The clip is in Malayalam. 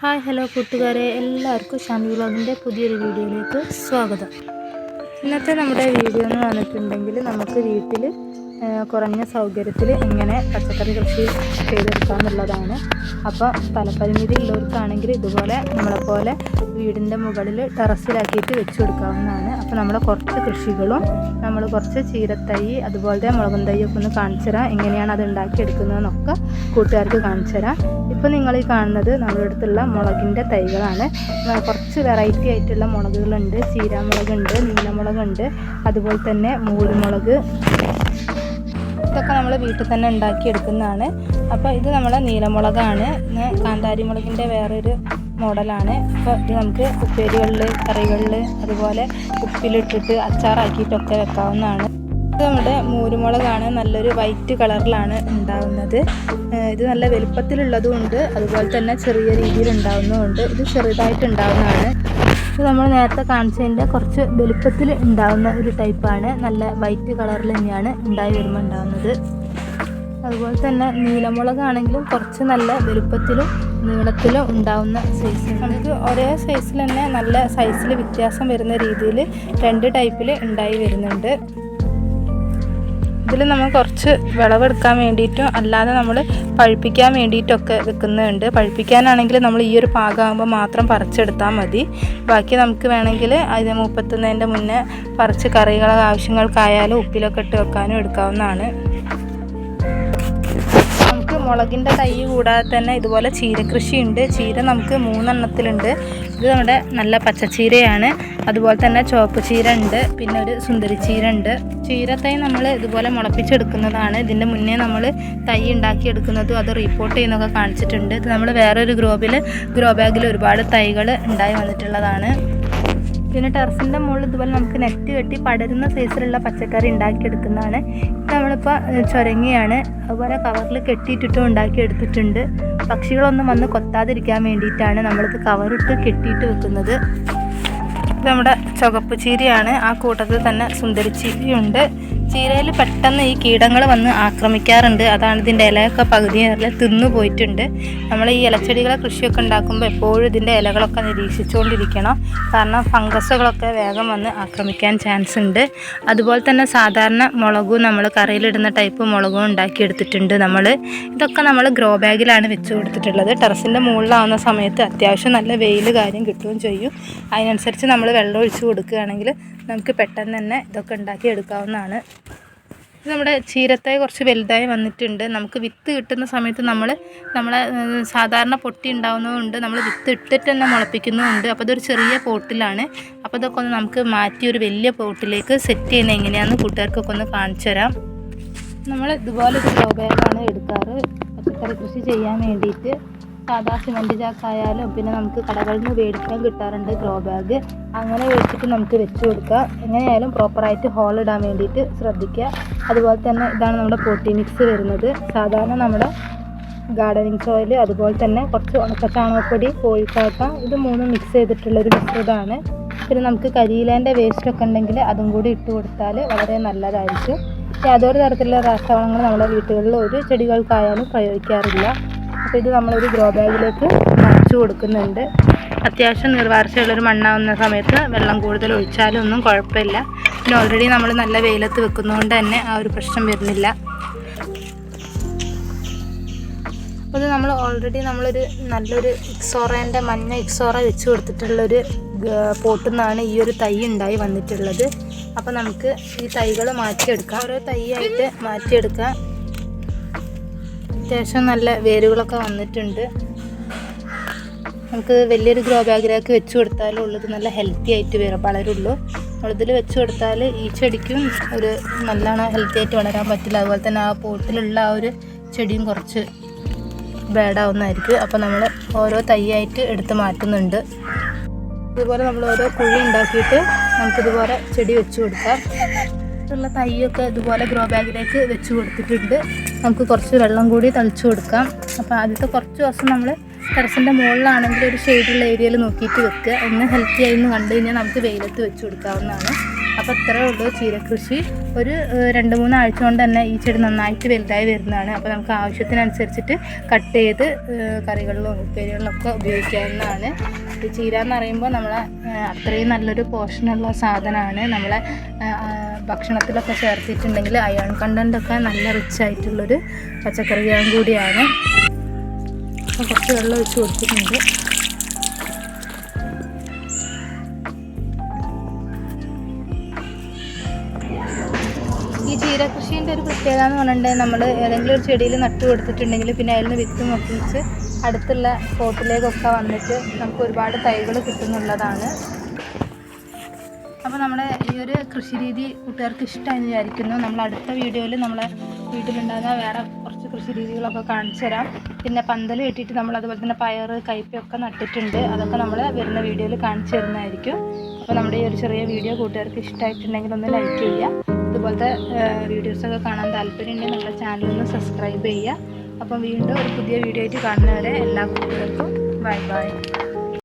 ഹായ് ഹലോ കൂട്ടുകാരെ. എല്ലാവർക്കും ഷാമി വ്ളോഗിന്റെ പുതിയൊരു വീഡിയോയിലേക്ക് സ്വാഗതം. ഇന്നത്തെ നമ്മുടെ വീഡിയോ എന്ന് പറഞ്ഞിട്ടുണ്ടെങ്കിൽ നമുക്ക് വീട്ടിൽ കുറഞ്ഞ സൗകര്യത്തിൽ ഇങ്ങനെ പച്ചക്കറി കൃഷി ചെയ്തെടുക്കാമെന്നുള്ളതാണ് അപ്പോൾ സ്ഥലപരിമിതി ഉള്ളവർക്കാണെങ്കിൽ ഇതുപോലെ നമ്മളെപ്പോലെ വീടിന്റെ മുകളിൽ ടെറസിലാക്കിയിട്ട് വെച്ച് കൊടുക്കാവുന്നതാണ്. അപ്പോൾ നമ്മൾ കുറച്ച് കൃഷികളും നമ്മൾ കുറച്ച് ചീരത്തൈ അതുപോലത്തെ മുളകും തൈയൊക്കെ ഒന്ന് കാണിച്ചു തരാം. എങ്ങനെയാണ് അത് ഉണ്ടാക്കിയെടുക്കുന്നതെന്നൊക്കെ കൂട്ടുകാർക്ക് കാണിച്ചു തരാം. ഇപ്പോൾ നിങ്ങൾ ഈ കാണുന്നത് നമ്മുടെ അടുത്തുള്ള മുളകിന്റെ തൈകളാണ്. കുറച്ച് വെറൈറ്റി ആയിട്ടുള്ള മുളകുകളുണ്ട്. ചീരാമുളകുണ്ട് നീലമുളകുണ്ട് അതുപോലെ തന്നെ മൂടുമുളക് ഇതൊക്കെ നമ്മൾ വീട്ടിൽ തന്നെ ഉണ്ടാക്കിയെടുക്കുന്നതാണ്. അപ്പോൾ ഇത് നമ്മളെ നീലമുളകാണ്. കാന്താരി മുളകിന്റെ വേറൊരു മോഡലാണ്. അപ്പോൾ ഇത് നമുക്ക് ഉപ്പേരികളിൽ കറികളിൽ അതുപോലെ ഉപ്പിലിട്ടിട്ട് അച്ചാറാക്കിയിട്ടൊക്കെ വെക്കാവുന്നതാണ്. ഇത് നമ്മുടെ മൂരുമുളകാണ്. നല്ലൊരു വൈറ്റ് കളറിലാണ് ഉണ്ടാവുന്നത്. ഇത് നല്ല വലുപ്പത്തിലുള്ളതുകൊണ്ട് അതുപോലെ തന്നെ ചെറിയ രീതിയിൽ ഉണ്ടാകുന്നതുകൊണ്ട് ഇത് ചെറുതായിട്ട് ഉണ്ടാവുന്നതാണ് ഇത് നമ്മൾ നേരത്തെ കാണിച്ചതിന്റെ കുറച്ച് വലുപ്പത്തിൽ ഉണ്ടാവുന്ന ഒരു ടൈപ്പാണ്. നല്ല വൈറ്റ് കളറിൽ തന്നെയാണ് ഉണ്ടായി വരുമ്പോൾ ഉണ്ടാവുന്നത്. അതുപോലെ തന്നെ നീലമുളകാണെങ്കിലും കുറച്ച് നല്ല വലുപ്പത്തിലും നീളത്തിലും ഉണ്ടാവുന്ന സൈസ് നമുക്ക് ഒരേ സൈസിൽ തന്നെ നല്ല സൈസിൽ വ്യത്യാസം വരുന്ന രീതിയിൽ രണ്ട് ടൈപ്പിൽ ഉണ്ടായി വരുന്നുണ്ട്. ഇതിൽ നമ്മൾ കുറച്ച് വിളവെടുക്കാൻ വേണ്ടിയിട്ടും അല്ലാതെ നമ്മൾ പഴുപ്പിക്കാൻ വേണ്ടിയിട്ടൊക്കെ വെക്കുന്നുണ്ട്. പഴുപ്പിക്കാനാണെങ്കിൽ നമ്മൾ ഈ ഒരു പാകമാകുമ്പോൾ മാത്രം പറിച്ചെടുത്താൽ മതി. ബാക്കി നമുക്ക് വേണമെങ്കിൽ അതിന് മുപ്പത്തുന്നതിന്റെ മുന്നേ പറിച്ച് കറികളൊക്കെ ആവശ്യങ്ങൾക്കായാലും ഉപ്പിലൊക്കെ ഇട്ട് വെക്കാനും എടുക്കാവുന്നതാണ്. മുളകിന്റെ തൈ കൂടാതെ തന്നെ ഇതുപോലെ ചീരകൃഷിയുണ്ട് ചീര നമുക്ക് മൂന്നെണ്ണത്തിലുണ്ട്. ഇത് നമ്മുടെ നല്ല പച്ചച്ചീരയാണ്. അതുപോലെ തന്നെ ചുവപ്പ് ചീര ഉണ്ട് പിന്നെ ഒരു സുന്ദരി ചീര ഉണ്ട് ചീരത്തൈ നമ്മൾ ഇതുപോലെ മുളപ്പിച്ചെടുക്കുന്നതാണ്. ഇതിന്റെ മുന്നേ നമ്മൾ തൈ ഉണ്ടാക്കിയെടുക്കുന്നതും അത് റിപ്പോർട്ട് ചെയ്യുന്നതൊക്കെ കാണിച്ചിട്ടുണ്ട്. ഇത് നമ്മൾ വേറൊരു ഗ്രോബിൽ ഗ്രോ ബാഗിൽ ഒരുപാട് തൈകൾ ഉണ്ടായി വന്നിട്ടുള്ളതാണ്. പിന്നെ ടെറസിന്റെ മുകളിൽ ഇതുപോലെ നമുക്ക് നെറ്റ് കെട്ടി പടരുന്ന സൈസിലുള്ള പച്ചക്കറി ഉണ്ടാക്കിയെടുക്കുന്നതാണ്. ഇത് നമ്മളിപ്പോൾ ചുരങ്ങിയാണ്. അതുപോലെ കവറിൽ കെട്ടിയിട്ടിട്ടും ഉണ്ടാക്കിയെടുത്തിട്ടുണ്ട്. പക്ഷികളൊന്നും വന്ന് കൊത്താതിരിക്കാൻ വേണ്ടിയിട്ടാണ് നമ്മളിത് കവറിട്ട് കെട്ടിയിട്ട് വെക്കുന്നത്. നമ്മുടെ ചുവപ്പ് ചീരയാണ്. ആ കൂട്ടത്തിൽ തന്നെ സുന്ദരി ചീരയുണ്ട് ചീരയിൽ പെട്ടെന്ന് ഈ കീടങ്ങൾ വന്ന് ആക്രമിക്കാറുണ്ട്. അതാണ് ഇതിന്റെ ഇലയൊക്കെ പകുതി നേരം തിന്നു പോയിട്ടുണ്ട്. നമ്മൾ ഈ ഇലച്ചെടികളെ കൃഷിയൊക്കെ ഉണ്ടാക്കുമ്പോൾ എപ്പോഴും ഇതിന്റെ ഇലകളൊക്കെ നിരീക്ഷിച്ചുകൊണ്ടിരിക്കണം. കാരണം ഫംഗസുകളൊക്കെ വേഗം വന്ന് ആക്രമിക്കാൻ ചാൻസ് ഉണ്ട്. അതുപോലെ തന്നെ സാധാരണ മുളകും നമ്മൾ കറിയിലിടുന്ന ടൈപ്പ് മുളകും ഉണ്ടാക്കിയെടുത്തിട്ടുണ്ട് നമ്മൾ. ഇതൊക്കെ നമ്മൾ ഗ്രോ ബാഗിലാണ് വെച്ച് കൊടുത്തിട്ടുള്ളത്. ടെറസിന്റെ മുകളിലാവുന്ന സമയത്ത് അത്യാവശ്യം നല്ല വെയിൽ കാര്യം കിട്ടുകയും ചെയ്യും. അതിനനുസരിച്ച് നമ്മൾ വെള്ളം ഒഴിച്ച് കൊടുക്കുകയാണെങ്കിൽ നമുക്ക് പെട്ടെന്ന് തന്നെ ഇതൊക്കെ ഉണ്ടാക്കി എടുക്കാവുന്നതാണ് നമ്മുടെ ചീരത്തായി കുറച്ച് വലുതായി വന്നിട്ടുണ്ട്. നമുക്ക് വിത്ത് കിട്ടുന്ന സമയത്ത് നമ്മൾ നമ്മളെ സാധാരണ പൊട്ടി ഉണ്ടാവുന്നതുകൊണ്ട് നമ്മൾ വിത്ത് ഇട്ടിട്ട് തന്നെ മുളപ്പിക്കുന്നതുകൊണ്ട് അപ്പോൾ ഇതൊരു ചെറിയ പോട്ടിലാണ്. അപ്പോൾ ഇതൊക്കെ ഒന്ന് നമുക്ക് മാറ്റി ഒരു വലിയ പോട്ടിലേക്ക് സെറ്റ് ചെയ്യുന്നത് എങ്ങനെയാണെന്ന് കൂട്ടുകാർക്കൊക്കെ ഒന്ന് കാണിച്ചു തരാം. നമ്മൾ ഇതുപോലെ ഒരു ബാഗാണ് എടുക്കാറ്. പച്ചക്കറി കൃഷി ചെയ്യാൻ വേണ്ടിയിട്ട്. സാധാ സിമന്റ് ചാക്കായാലും പിന്നെ നമുക്ക് കടകളിൽ നിന്ന് മേടിക്കാൻ കിട്ടാറുണ്ട് ഗ്രോ ബാഗ്. അങ്ങനെ മേടിച്ചിട്ട് നമുക്ക് വെച്ച് കൊടുക്കുക എങ്ങനെയായാലും പ്രോപ്പറായിട്ട് ഹോൾ ഇടാൻ വേണ്ടിയിട്ട് ശ്രദ്ധിക്കുക. അതുപോലെ തന്നെ ഇതാണ് നമ്മുടെ പോട്ടി മിക്സ് വരുന്നത്. സാധാരണ നമ്മുടെ ഗാർഡനിങ് സോയിൽ അതുപോലെ തന്നെ കുറച്ച് ഉണക്ക ചാണകപ്പൊടി കോഴിക്കാട്ട ഇത് മൂന്നും മിക്സ് ചെയ്തിട്ടുള്ളൊരു മിശ്രിതമാണ് പിന്നെ നമുക്ക് കരിയിലേന്റെ വേസ്റ്റൊക്കെ ഉണ്ടെങ്കിൽ അതും കൂടി ഇട്ട് കൊടുത്താൽ വളരെ നല്ലതായിരിക്കും. യാതൊരു തരത്തിലുള്ള രാസവളങ്ങൾ നമ്മുടെ വീട്ടുകളിൽ ഒരു ചെടികൾക്കായാലും പ്രയോഗിക്കാറില്ല. അപ്പോൾ ഇത് നമ്മളൊരു ഗ്രോ ബാഗിലേക്ക് നിറച്ച് കൊടുക്കുന്നുണ്ട്. അത്യാവശ്യം നിർവാർച്ചയുള്ളൊരു മണ്ണാവുന്ന സമയത്ത് വെള്ളം കൂടുതൽ ഒഴിച്ചാലും ഒന്നും കുഴപ്പമില്ല. പിന്നെ ഓൾറെഡി നമ്മൾ നല്ല വെയിലത്ത് വെക്കുന്നതുകൊണ്ട് തന്നെ ആ ഒരു പ്രശ്നം വരുന്നില്ല. അപ്പോൾ ഇത് നമ്മൾ ഓൾറെഡി നമ്മളൊരു നല്ലൊരു ഇക്സോറേന്റെ മഞ്ഞ ഇക്സോറ വെച്ച് കൊടുത്തിട്ടുള്ളൊരു പോട്ടിൽ നിന്നാണ് ഈ ഒരു തൈ ഉണ്ടായി വന്നിട്ടുള്ളത്. അപ്പോൾ നമുക്ക് ഈ തൈകൾ മാറ്റിയെടുക്കാം. ഓരോ തൈയായിട്ട് മാറ്റിയെടുക്കാം. അത്യാവശ്യം നല്ല വേരുകളൊക്കെ വന്നിട്ടുണ്ട്. നമുക്ക് വലിയൊരു ഗ്രോ ബാഗിലേക്ക് വെച്ച് കൊടുത്താലും ഉള്ളത് നല്ല ഹെൽത്തി ആയിട്ട് വരും വളരുള്ളൂ. നമ്മളിതിൽ വെച്ച് കൊടുത്താൽ ഈ ചെടിക്കും ഒരു നല്ലോണം ഹെൽത്തി ആയിട്ട് വളരാൻ പറ്റില്ല. അതുപോലെ തന്നെ ആ പോട്ടിലുള്ള ആ ഒരു ചെടിയും കുറച്ച് ബാഡാവുന്നതായിരിക്കും അപ്പോൾ നമ്മൾ ഓരോ തൈയായിട്ട് എടുത്ത് മാറ്റുന്നുണ്ട്. ഇതുപോലെ നമ്മൾ ഓരോ കുഴി ഉണ്ടാക്കിയിട്ട് നമുക്കിതുപോലെ ചെടി വെച്ച് കൊടുക്കാം. ഉള്ള തൈയൊക്കെ ഇതുപോലെ ഗ്രോ ബാഗിലേക്ക് വെച്ച് കൊടുത്തിട്ടുണ്ട്. നമുക്ക് കുറച്ച് വെള്ളം കൂടി തളിച്ചു കൊടുക്കാം. അപ്പോൾ ആദ്യത്തെ കുറച്ച് ദിവസം നമ്മൾ ടെറസിന്റെ മുകളിലാണെങ്കിൽ ഒരു ഷെയ്ഡുള്ള ഏരിയയിൽ നോക്കിയിട്ട് വെക്കുക. ഒന്ന് ഹെൽത്തി ആയി എന്ന് കണ്ടു കഴിഞ്ഞാൽ നമുക്ക് വെയിലത്ത് വെച്ച് കൊടുക്കാവുന്നതാണ്. അപ്പോൾ അത്രേ ഉള്ളൂ ചീരകൃഷി ഒരു രണ്ട് മൂന്ന് ആഴ്ച കൊണ്ട് തന്നെ ഈ ചെടി നന്നായിട്ട് വലുതായി വരുന്നതാണ്. അപ്പോൾ നമുക്ക് ആവശ്യത്തിനനുസരിച്ചിട്ട് കട്ട് ചെയ്ത് കറികളിലും ഉപ്പേരികളിലൊക്കെ ഉപയോഗിക്കാവുന്നതാണ്. ഈ ചീര എന്ന് പറയുമ്പോൾ നമ്മളെ അത്രയും നല്ലൊരു പോഷനുള്ള സാധനമാണ്. നമ്മളെ ഭക്ഷണത്തിലൊക്കെ ചേർത്തിട്ടുണ്ടെങ്കിൽ അയൺ കണ്ടന്റൊക്കെ നല്ല റിച്ച് ആയിട്ടുള്ളൊരു പച്ചക്കറിയും കൂടിയാണ്. കുറച്ച് വെള്ളം ഒഴിച്ച് കൊടുത്തിട്ടുണ്ട്. ഈ കൃഷീന്റെ ഒരു പ്രത്യേകത എന്ന് പറഞ്ഞിട്ടുണ്ടെങ്കിൽ നമ്മൾ ഏതെങ്കിലും ഒരു ചെടിയിൽ നട്ടു കൊടുത്തിട്ടുണ്ടെങ്കിൽ പിന്നെ അതിൽ നിന്ന് വിത്ത് മുട്ടിച്ച് അടുത്തുള്ള പോട്ടിലേക്കൊക്കെ വന്നിട്ട് നമുക്ക് ഒരുപാട് തൈകൾ കിട്ടുന്നുള്ളതാണ്. അപ്പോൾ നമ്മുടെ ഈ ഒരു കൃഷി രീതി കൂട്ടുകാർക്ക് ഇഷ്ടമായി വിചാരിക്കുന്നു. നമ്മൾ അടുത്ത വീഡിയോയിൽ നമ്മളെ വീട്ടിലുണ്ടാകുന്ന വേറെ കുറച്ച് കൃഷി രീതികളൊക്കെ കാണിച്ചു തരാം. പിന്നെ പന്തൽ കെട്ടിയിട്ട് നമ്മൾ അതുപോലെ തന്നെ പയർ കയ്പയൊക്കെ നട്ടിട്ടുണ്ട്. അതൊക്കെ നമ്മൾ വരുന്ന വീഡിയോയിൽ കാണിച്ചു തരുന്നതായിരിക്കും. അപ്പോൾ നമ്മുടെ ഈ ഒരു ചെറിയ വീഡിയോ കൂട്ടുകാർക്ക് ഇഷ്ടമായിട്ടുണ്ടെങ്കിൽ ഒന്ന് ലൈക്ക് ചെയ്യുക. ഇതുപോലത്തെ വീഡിയോസൊക്കെ കാണാൻ താല്പര്യമുണ്ടെങ്കിൽ നമ്മുടെ ചാനൽ ഒന്ന് സബ്സ്ക്രൈബ് ചെയ്യുക. അപ്പം വീണ്ടും ഒരു പുതിയ വീഡിയോ ആയിട്ട് കാണുന്നവരെ എല്ലാ കുട്ടികൾക്കും ബൈ ബൈ.